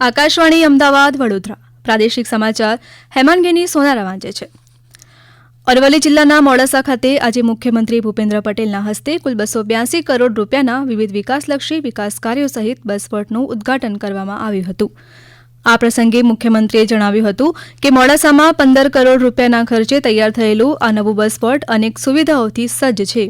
આકાશવાણી અમદાવાદ, વડોદરા. પ્રાદેશિક સમાચાર હેમાંગેની સોનારા વાંચે છે. અરવલ્લી જિલ્લાના મોડાસા ખાતે આજે મુખ્યમંત્રી ભૂપેન્દ્ર પટેલના હસ્તે કુલ બસો બ્યાસી કરોડ રૂપિયાના વિવિધ વિકાસલક્ષી વિકાસ કાર્યો સહિત બસ વર્ટનું ઉદ્ઘાટન કરવામાં આવ્યું હતું. આ પ્રસંગે મુખ્યમંત્રીએ જણાવ્યું હતું કે મોડાસામાં પંદર કરોડ રૂપિયાના ખર્ચે તૈયાર થયેલું આ નવું બસ પોર્ટ અનેક સુવિધાઓથી સજ્જ છે.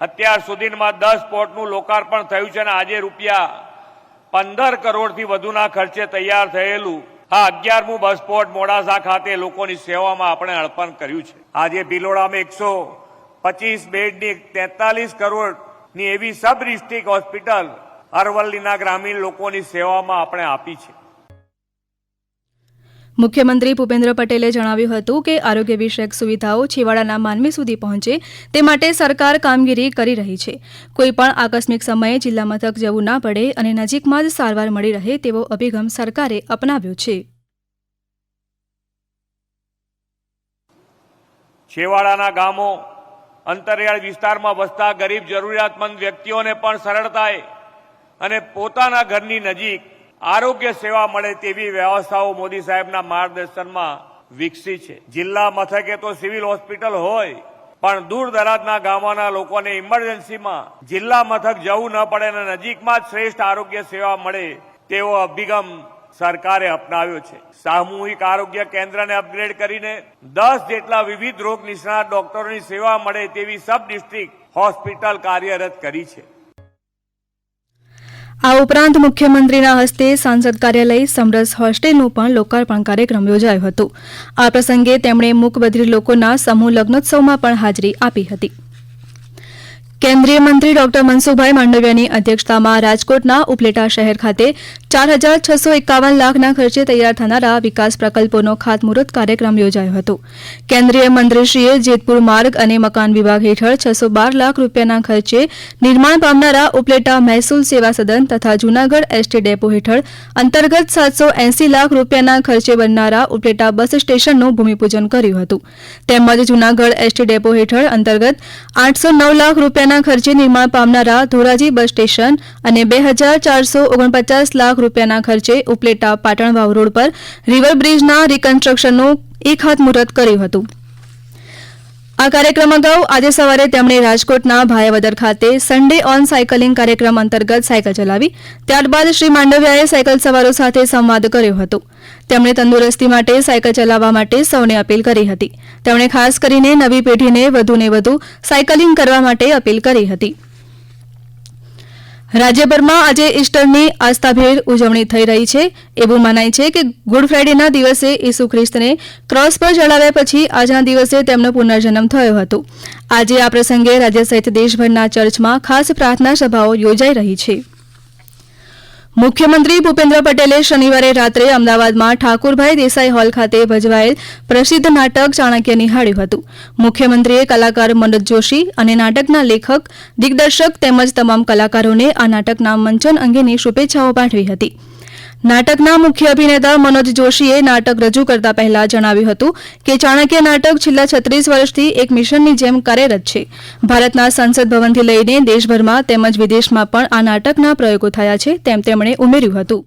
અત્યાર સુધીમાં દસ પોર્ટનું લોકાર્પણ થયું છે અને આજે રૂપિયા પંદર કરોડથી વધુના ખર્ચે તૈયાર થયેલું આ અગિયારમું બસ પોર્ટ મોડાસા ખાતે લોકોની સેવામાં આપણે અર્પણ કર્યું છે. આજે ભિલોડામાં એકસો પચીસ બેડની તેતાલીસ કરોડની એવી સબ ડિસ્ટ્રિક્ટ હોસ્પિટલ અરવલ્લીના ગ્રામીણ લોકોની સેવામાં આપણે આપી છે. મુખ્યમંત્રી ભૂપેન્દ્ર પટેલે જણાવ્યું હતું કે આરોગ્ય વિષયક સુવિધાઓ છેવાડાના માનવી સુધી પહોંચે તે માટે સરકાર કામગીરી કરી રહી છે. કોઈપણ આકસ્મિક સમયે જિલ્લા મથક જવું ના પડે અને નજીકમાં જ સારવાર મળી રહે તેવો અભિગમ સરકારે અપનાવ્યો છે. છેવાડાના ગામો અંતરિયાળ વિસ્તારમાં વસતા ગરીબ જરૂરિયાતમંદ વ્યક્તિઓને પણ સરળતાએ અને પોતાના ઘરની નજીક આરોગ્ય સેવા મળે તેવી વ્યવસ્થાઓ મોદી સાહેબના માર્ગદર્શનમાં વિકસી છે. જિલ્લા મથકે તો સિવિલ હોસ્પિટલ હોય, પણ દૂર દરાજના ગામોના લોકોને ઇમરજન્સીમાં જિલ્લા મથક જવું ન પડે અને નજીકમાં જ શ્રેષ્ઠ આરોગ્ય સેવા મળે તેવો અભિગમ સરકારે અપનાવ્યો છે. સામૂહિક આરોગ્ય કેન્દ્રને અપગ્રેડ કરીને દસ જેટલા વિવિધ રોગ નિષ્ણાત ડોક્ટરોની સેવા મળે તેવી સબ ડિસ્ટ્રિક્ટ હોસ્પિટલ કાર્યરત કરી છે. આ ઉપરાંત મુખ્યમંત્રીના હસ્તે સાંસદ કાર્યાલય સમરસ હોસ્ટેલનું પણ લોકાર્પણ કાર્યક્રમ યોજાયો હતો. આ પ્રસંગે તેમણે મૂકબધિર લોકોના સમૂહ લગ્નોત્સવમાં પણ હાજરી આપી હતી. કેન્દ્રીય મંત્રી ડોક્ટર મનસુખભાઈ માંડવિયાની અધ્યક્ષતામાં રાજકોટના ઉપલેટા શહેર ખાતે ચાર હજાર છસો એકાવન લાખના ખર્ચે તૈયાર થનારા વિકાસ પ્રકલ્પોનો ખાતમુહૂર્ત કાર્યક્રમ યોજાયો હતો. કેન્દ્રીય મંત્રીશ્રીએ જેતપુર માર્ગ અને મકાન વિભાગ હેઠળ છસો બાર લાખ રૂપિયાના ખર્ચે નિર્માણ પામનારા ઉપલેટા મહેસૂલ સેવા સદન તથા જૂનાગઢ એસટી ડેપો હેઠળ અંતર્ગત સાતસો એંસી લાખ રૂપિયાના ખર્ચે બનનારા ઉપલેટા બસ સ્ટેશનનું ભૂમિપૂજન કર્યું હતું. તેમજ જૂનાગઢ એસટી ડેપો હેઠળ અંતર્ગત આઠસો નવ લાખ રૂપિયાના ખર્ચે નિર્માણ પામનારા ધોરાજી બસ સ્ટેશન અને બે હજાર ચારસો ઓગણપચાસ લાખ રૂપિયાના ખર્ચે ઉપલેટા પાટણ વાવ રોડ પર રિવર બ્રિજના રિકન્સ્ટ્રક્શનનું એક હાથ મુહૂર્ત કર્યું હતું. આ કાર્યક્રમ અગાઉ આજે સવારે તેમણે રાજકોટના ભાયાવદર ખાતે સન્ડે ઓન સાયકલિંગ કાર્યક્રમ અંતર્ગત સાયકલ ચલાવી, ત્યારબાદ શ્રી માંડવિયાએ સાયકલ સવારો સાથે સંવાદ કર્યો હતો. તેમણે તંદુરસ્તી માટે સાયકલ ચલાવવા માટે સૌને અપીલ કરી હતી. તેમણે ખાસ કરીને નવી પેઢીને વધુને વધુ સાયકલિંગ કરવા માટે અપીલ કરી હતી. રાજ્યભરમાં આજે ઇસ્ટરની આસ્થાભેર ઉજવણી થઈ રહી છે. એવું મનાય છે કે ગુડ ફ્રાઇડેના દિવસે ઈસુ ખ્રિસ્તને ક્રોસ પર ચડાવ્યા પછી આજના દિવસે તેમનો પુનર્જન્મ થયો હતો. આજે આ પ્રસંગે રાજ્ય સહિત દેશભરના ચર્ચમાં ખાસ પ્રાર્થના સભાઓ યોજાઈ રહી છે. મુખ્યમંત્રી ભૂપેન્દ્ર પટેલે શનિવારે રાત્રે અમદાવાદમાં ઠાકુરભાઈ દેસાઈ હોલ ખાતે ભજવાયેલ પ્રસિદ્ધ નાટક ચાણક્ય નિહાળ્યું હતું. મુખ્યમંત્રીએ કલાકાર મનોજ જોશી અને નાટકના લેખક, દિગ્દર્શક તેમજ તમામ કલાકારોને આ નાટકના મંચન અંગેની શુભેચ્છાઓ પાઠવી હતી. નાટકના મુખ્ય અભિનેતા મનોજ જોશીએ નાટક રજૂ કરતા પહેલા જણાવ્યું હતું કે ચાણક્ય નાટક છેલ્લા છત્રીસ વર્ષથી એક મિશનની જેમ કાર્યરત છે. ભારતના સંસદ ભવનથી લઈને દેશભરમાં તેમજ વિદેશમાં પણ આ નાટકના પ્રયોગો થયા છે તેમ તેમણે ઉમેર્યું હતું.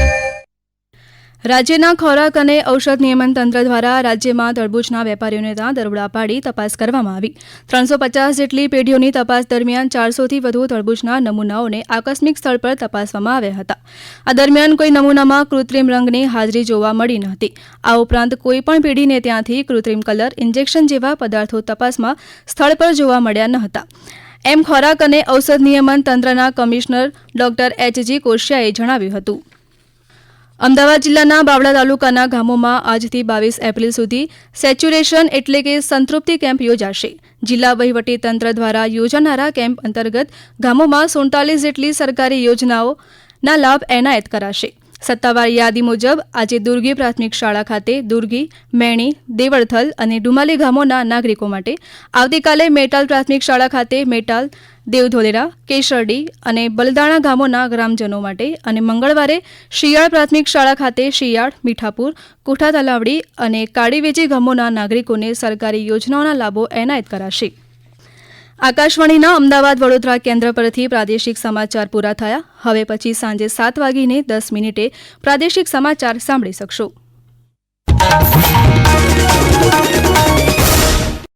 રાજ્યના ખોરાક અને ઔષધ નિયમન તંત્ર દ્વારા રાજ્યમાં તરબૂચના વેપારીઓને ત્યાં દરોડા પાડી તપાસ કરવામાં આવી. ત્રણસો પચાસ જેટલી પેઢીઓની તપાસ દરમિયાન ચારસોથી વધુ તરબૂચના નમૂનાઓને આકસ્મિક સ્થળ પર તપાસવામાં આવ્યા હતા. આ દરમિયાન કોઈ નમૂનામાં કૃત્રિમ રંગની હાજરી જોવા મળી ન હતી. આ ઉપરાંત કોઈપણ પેઢીને ત્યાંથી કૃત્રિમ કલર, ઇન્જેક્શન જેવા પદાર્થો તપાસમાં સ્થળ પર જોવા મળ્યા ન હતા. એમ ખોરાક અને ઔષધ નિયમન તંત્રના કમિશનર ડોક્ટર એચજી કોશિયાએ જણાવ્યું હતું. અમદાવાદ જિલ્લાના બાવળા તાલુકાના ગામોમાં આજથી બાવીસ એપ્રિલ સુધી સેચ્યુરેશન એટલે કે સંતૃપ્તિ કેમ્પ યોજાશે. જિલ્લા વહીવટી તંત્ર દ્વારા યોજાનારા કેમ્પ અંતર્ગત ગામોમાં સુડતાલીસ જેટલી સરકારી યોજનાઓના લાભ એનાયત કરાશે. સત્તાવાર યાદી મુજબ, આજે દુર્ગી પ્રાથમિક શાળા ખાતે દુર્ગી, મેણી, દેવળથલ અને ડુમાલી ગામોના નાગરિકો માટે આવતીકાલે મેટાલ પ્રાથમિક શાળા ખાતે મેટાલ, દેવધોલેરા કેશરડી અને બલદાણા ગામોના ગ્રામજનો માટે અને મંગળવારે શિયાળ પ્રાથમિક શાળા ખાતે શિયાળ, મીઠાપુર કુઠા તલાવડી અને કાળીવેજી ગામોના નાગરિકોને સરકારી યોજનાઓના લાભો એનાયત કરાશે. આકાશવાણીના અમદાવાદ વડોદરા કેન્દ્ર પરથી પ્રાદેશિક સમાચાર પૂરા થયા. હવે પછી સાંજે સાત વાગીને દસ મિનિટે પ્રાદેશિક સમાચાર સાંભળી શકશો.